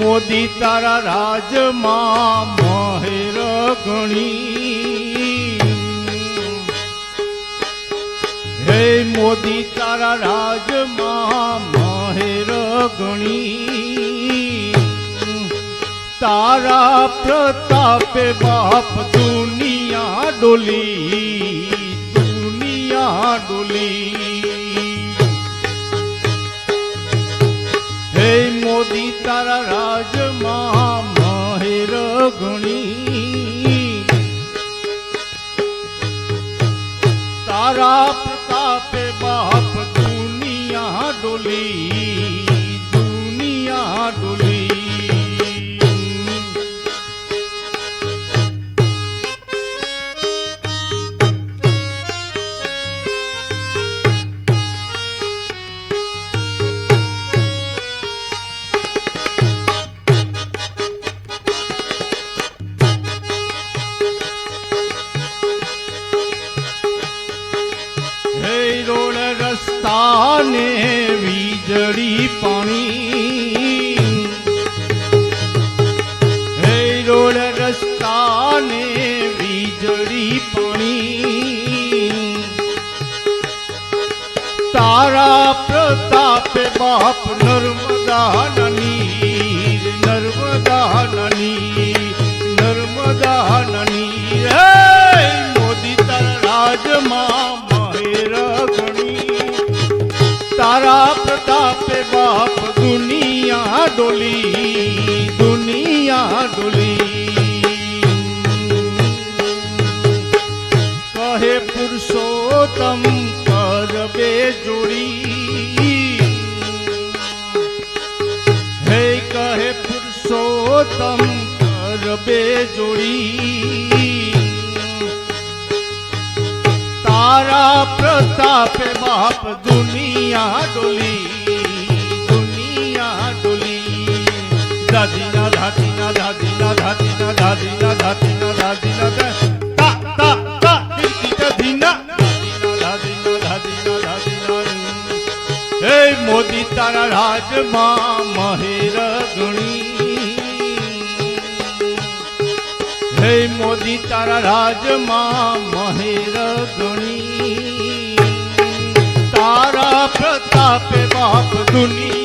મોદી તારા રાજમાં મહેર ગણી. હે મોદી તારા રાજમાં મહેર ગણી. તારા પ્રતાપે બાપ દુનિયા ડોલી દુનિયા ડોલી. મોદી તારા રાજમાં મહેર ગણી. તારા પ્રતાપે બાપ દુનિયા ડોલી દુનિયા ડોલી. ને વીજળી પાણી. હે રોડ રસ્તા ને વીજળી પાણી. તારા પ્રતાપે બાપ નર્મદા તારા પ્રતાપે બાપ દુનિયા ડોલી દુનિયા ડોલી. કહે પુરુષોત્તમ કરબે જોડી. હે કહે પુરુષોત્તમ કરબે જોડી. તારા પ્રતાપે બાપ દુનિયા ડોલી દુનિયા ડોલી. દાદીના દાદીના ધાતીના દાદીના ધાતીના દાદીના ધા- તા તા તા દીદી દાદીના દાદીના દાદીના દાદીના મોદી તારા રાજમાં મહેર ગણી. હે મોદી તારા રાજમાં મહેર ગણી